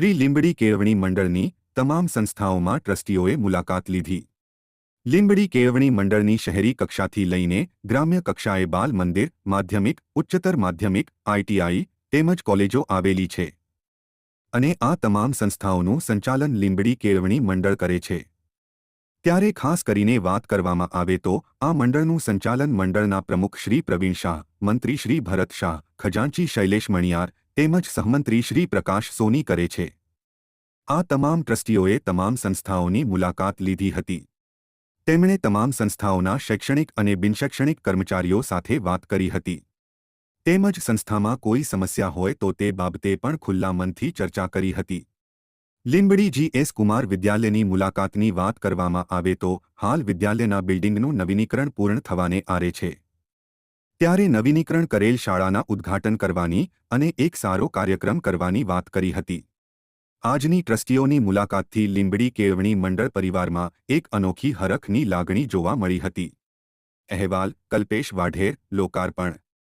શ્રી લીંબડી કેળવણી મંડળની તમામ સંસ્થાઓમાં ટ્રસ્ટીઓએ મુલાકાત લીધી. લીંબડી કેળવણી મંડળની શહેરી કક્ષાથી લઈને ગ્રામ્ય કક્ષાએ બાલ મંદિર, માધ્યમિક, ઉચ્ચતર માધ્યમિક આઈટીઆઈ તેમજ કોલેજો આવેલી છે. અને આ તમામ સંસ્થાઓનું સંચાલન લીંબડી કેળવણી મંડળ કરે છે. ત્યારે ખાસ કરીને વાત કરવામાં આવે તો આ મંડળનું સંચાલન મંડળના પ્રમુખ શ્રી પ્રવીણ શાહ, મંત્રી શ્રી ભરત શાહ, ખજાનચી શૈલેષ મણિયાર તેમજ સહમંત્રી શ્રી પ્રકાશ સોની કરે છે. આ તમામ ટ્રસ્ટીઓએ તમામ સંસ્થાઓની મુલાકાત લીધી હતી. તેમણે તમામ સંસ્થાઓના શૈક્ષણિક અને બિનશૈક્ષણિક કર્મચારીઓ સાથે વાત કરી હતી. તેમજ સંસ્થામાં કોઈ સમસ્યા હોય તો તે બાબતે પણ ખુલ્લા મનથી ચર્ચા કરી હતી. લીંબડી જી એસ કુમાર વિદ્યાલયની મુલાકાતની વાત કરવામાં આવે તો હાલ વિદ્યાલયના બિલ્ડિંગનું નવીનીકરણ પૂર્ણ થવાને આરે છે. ત્યારે નવીનીકરણ કરેલ શાળાના ઉદ્ઘાટન કરવાની અને એક સારો કાર્યક્રમ કરવાની વાત કરી હતી. આજની ટ્રસ્ટીઓની મુલાકાતથી લીંબડી કેળવણી મંડળ પરિવારમાં એક અનોખી હરખની લાગણી જોવા મળી હતી. અહેવાલ, કલ્પેશ વાઢેર, લોકાર્પણ.